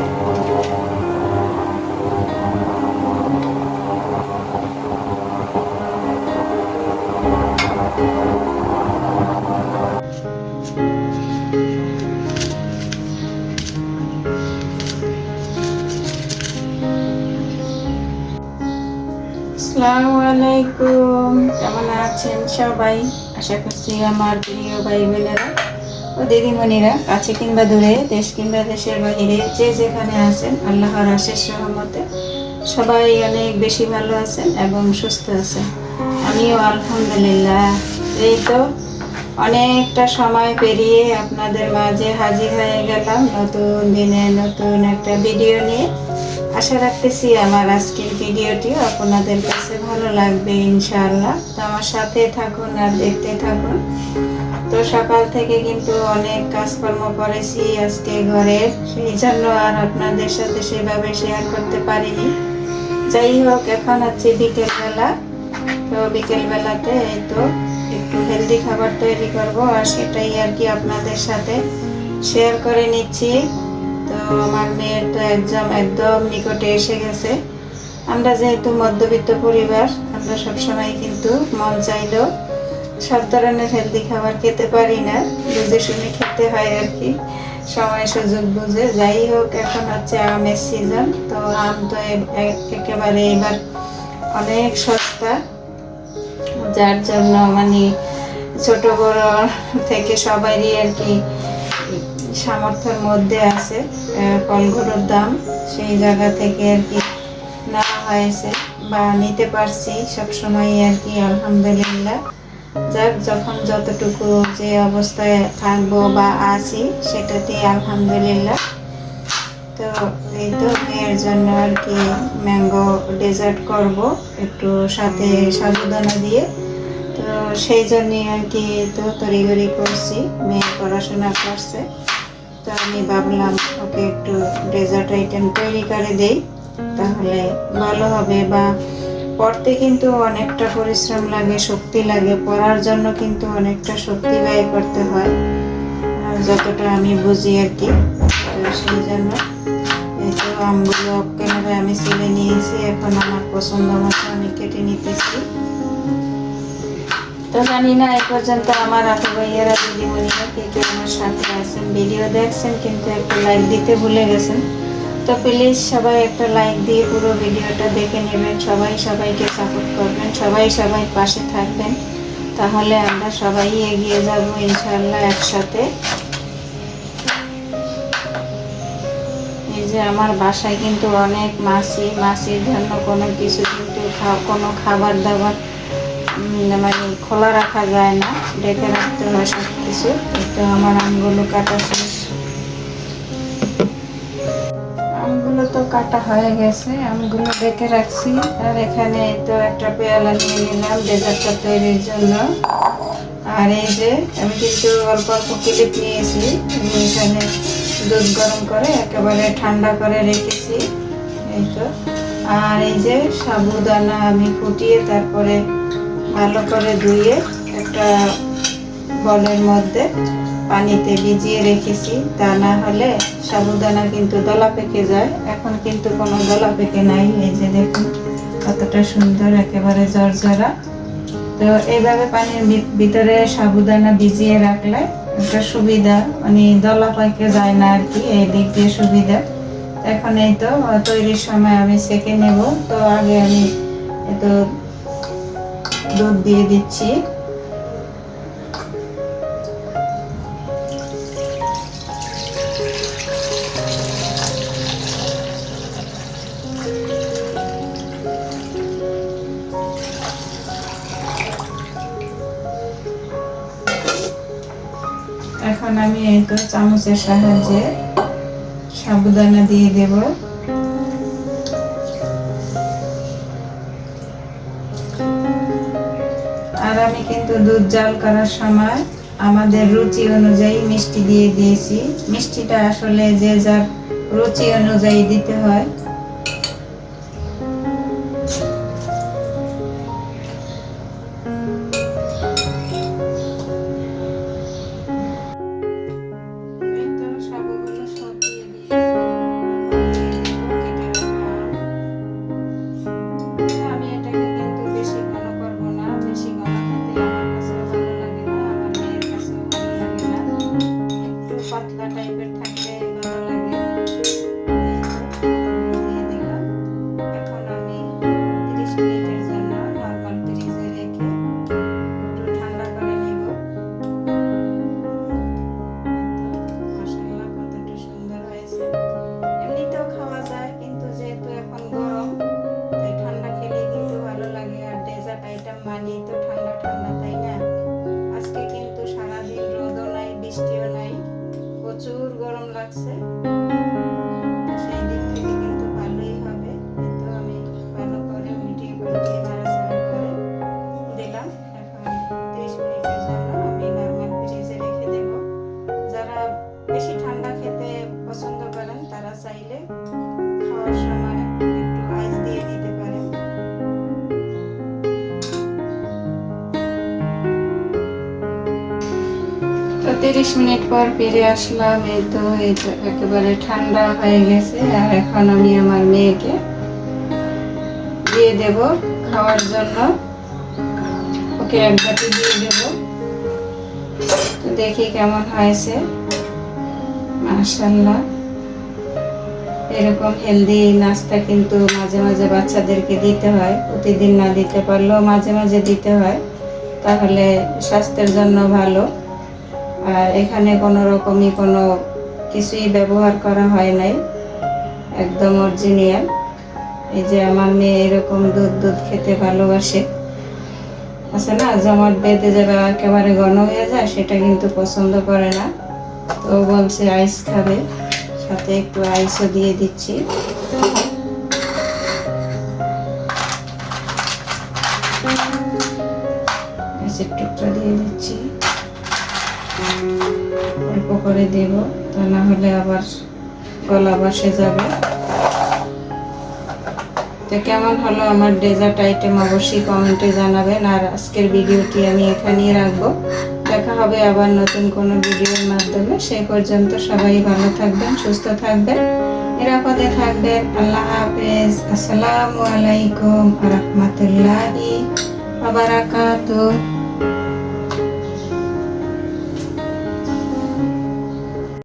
আসসালামু আলাইকুম। কেমন আছেন সবাই? আশা করছি আমার প্রিয় ভাই বোনেরা ও দিদিমণিরা কাছে কিংবা দূরে, দেশ কিংবা দেশের বাইরে যে যেখানে আছেন, আল্লাহর আশেষ রহমতে সবাই অনেক বেশি ভালো আছেন এবং সুস্থ আছেন। আমিও আলহামদুলিল্লাহ। এই তো অনেকটা সময় পেরিয়ে আপনাদের মাঝে হাজির হয়ে গেলাম নতুন দিনে নতুন একটা ভিডিও নিয়ে। আশা রাখতেছি আমার আজকের ভিডিওটি আপনাদের কাছে ভালো লাগবে, ইনশাআল্লাহ। তো আমার সাথে থাকুন আর দেখতে থাকুন। তো সকাল থেকে কিন্তু অনেক কাজকর্ম করেছি আজকে ঘরের। সেই জন্য আর আপনাদের সাথে সেভাবে শেয়ার করতে পারিনি। যাই হোক, এখন হচ্ছে বিকেলবেলা। তো বিকেলবেলাতে এই তো একটু হেলদি খাবার তৈরি করব, আর সেটাই আর কি আপনাদের সাথে শেয়ার করে নিচ্ছি। তো আমার মেয়ের তো এক্সাম একদম নিকটে এসে গেছে। আমরা যেহেতু মধ্যবিত্ত পরিবার, আমরা সবসময় কিন্তু মন চাইলেও সব ধরনের হেলদি খাবার খেতে পারি না। বুঝে শুনে খেতে হয় আর কি। সময় সুযোগ বুঝে। যাই হোক, এখন হচ্ছে আমের সিজন তো আম তো একেবারে এবার অনেক সস্তা। যার জন্য মানে ছোট বড় থেকে সবারই আর কি সামর্থ্যের মধ্যে আছে ফলগুলোর দাম সেই জায়গা থেকে আর কি নেওয়া হয়েছে বা নিতে পারছি সবসময় আর কি, আলহামদুলিল্লাহ। যাক, যখন যতটুকু যে অবস্থায় থাকব বা আছি সেটাতে আলহামদুলিল্লাহ। তো এই তো মেয়ের জন্য আর কি ম্যাঙ্গো ডেজার্ট করব, একটু সাথে সাবুদানা দিয়ে। তো সেই জন্যই আর কি তো তড়িঘড়ি করছি, মেয়ে পড়াশোনা করছে। তো আমি ভাবলাম, ওকে একটু ডেজার্ট আইটেম তৈরি করে দেই, তাহলে ভালো হবে। বা পড়তে কিন্তু অনেকটা পরিশ্রম লাগে, শক্তি লাগে, পড়ার জন্য কিন্তু অনেকটা শক্তি ব্যয় করতে হয় যতটা আমি বুঝি আর কি সেই জন্য এই আমগুলো ক্যামেরায় আমি ছিলে নিয়েছি, এখন আমার পছন্দ মতো আমি কেটে নিতেছি। তো জানি না এই পর্যন্ত আমার আপু ভাইয়ারা, দিদিমণিরা কে কে আমার সাথে আছেন, ভিডিও দেখছেন, কিন্তু একটা লাইক দিতে ভুলে গেছেন। তো প্লিজ সবাই একটা লাইক দিয়ে পুরো ভিডিওটা দেখে নেবেন, সবাই সবাইকে সাপোর্ট করবেন, সবাই সবাই পাশে থাকবেন। তাহলে আমরা সবাই এগিয়ে যাব ইনশাল্লাহ একসাথে। এই যে আমার বাসায় কিন্তু অনেক মাছি মাছির জন্য কোনো কিছু কিন্তু কোনো খাবার দাবার মানে খোলা রাখা যায় না, ডেকে রাখতে হয় সব কিছু তো আমার আমগুলো কাটা শেষ। আমগুলো তো কাটা হয়ে গেছে আমগুলো ডেকে রাখছি। আর এখানে তো একটা পেয়ালা নিয়ে নিলাম, ডেজার্টটা তৈরির জন্য। আর এই যে, আমি কিন্তু অল্প অল্প ক্লিপ নিয়েছি। আমি এখানে দুধ গরম করে একেবারে ঠান্ডা করে রেখেছি। এই তো। আর এই যে সাবুদানা আমি ফুটিয়ে তারপরে ভালো করে ধুয়ে একটা বলের মধ্যে পানিতে ভিজিয়ে রেখেছি। তা না হলে সাবুদানা কিন্তু দলা পেকে যায়। এখন কিন্তু কোনো দলা পেকে নাই। এই যে দেখুন, কতটা সুন্দর, একেবারে জর্জরা তো এইভাবে পানির ভিতরে সাবুদানা ভিজিয়ে রাখলে একটা সুবিধা। মানে দলা পাইকে যায় না আর কি, এই দিক দিয়ে সুবিধা। এখন এই তো, তৈরির সময় আমি সেকে নেব। তো আগে আমি তো দুধ দিয়ে দিচ্ছি। এখন আমি এই তো চামচের সাহায্যে সাবুদানা দিয়ে দেব। আমি কিন্তু দুধ জাল করার সময় আমাদের রুচি অনুযায়ী মিষ্টি দিয়ে দিয়েছি। মিষ্টিটা আসলে যে যার রুচি অনুযায়ী দিতে হয় চাইলে খাওয়ার সময় একটু আইস দিয়ে দিতে পারেন। তো তিরিশ মিনিট পর ফিরে আসলাম, এই তো, এই একেবারে ঠান্ডা হয়ে গেছে, আর এখন আমি আমার মেয়েকে দিয়ে দেব খাওয়ার জন্য। ওকে এক বাটি দিয়ে দেব। তো দেখি কেমন হয়েছে। মাশাল্লাহ এরকম হেলদি নাস্তা কিন্তু মাঝে মাঝে বাচ্চাদেরকে দিতে হয়। প্রতিদিন না দিতে পারলেও মাঝে মাঝে দিতে হয়। তাহলে স্বাস্থ্যের জন্য ভালো। আর এখানে কোনো রকমই কোনো কিছুই ব্যবহার করা হয় নাই। একদম অরিজিনাল এই যে আমার মেয়ে এরকম দুধ দুধ খেতে ভালোবাসে। আছে না? জমাট বেঁধে যাবে, একেবারে ঘন হয়ে যায়, সেটা কিন্তু পছন্দ করে না। তো বলছে, আইস খাবে। সাথে একটু আইসও দিয়ে দিচ্ছি। দিয়ে দিচ্ছি। অল্প করে দেব, তা না হলে আবার গলা বসে যাবে। তো কেমন হলো আমার ডেজার্ট আইটেম অবশ্যই কমেন্টে জানাবেন, আর আজকের ভিডিওটি আমি এখানেই রাখব। হবে আবার নতুন কোনো ভিডিওর মাধ্যমে। সেই পর্যন্ত সবাই ভালো থাকবেন, সুস্থ থাকবেন, নিরাপদে থাকবেন। আল্লাহ হাফেজ। আসসালামু আলাইকুম রহমতুল্লাহি বারাকাতুহ।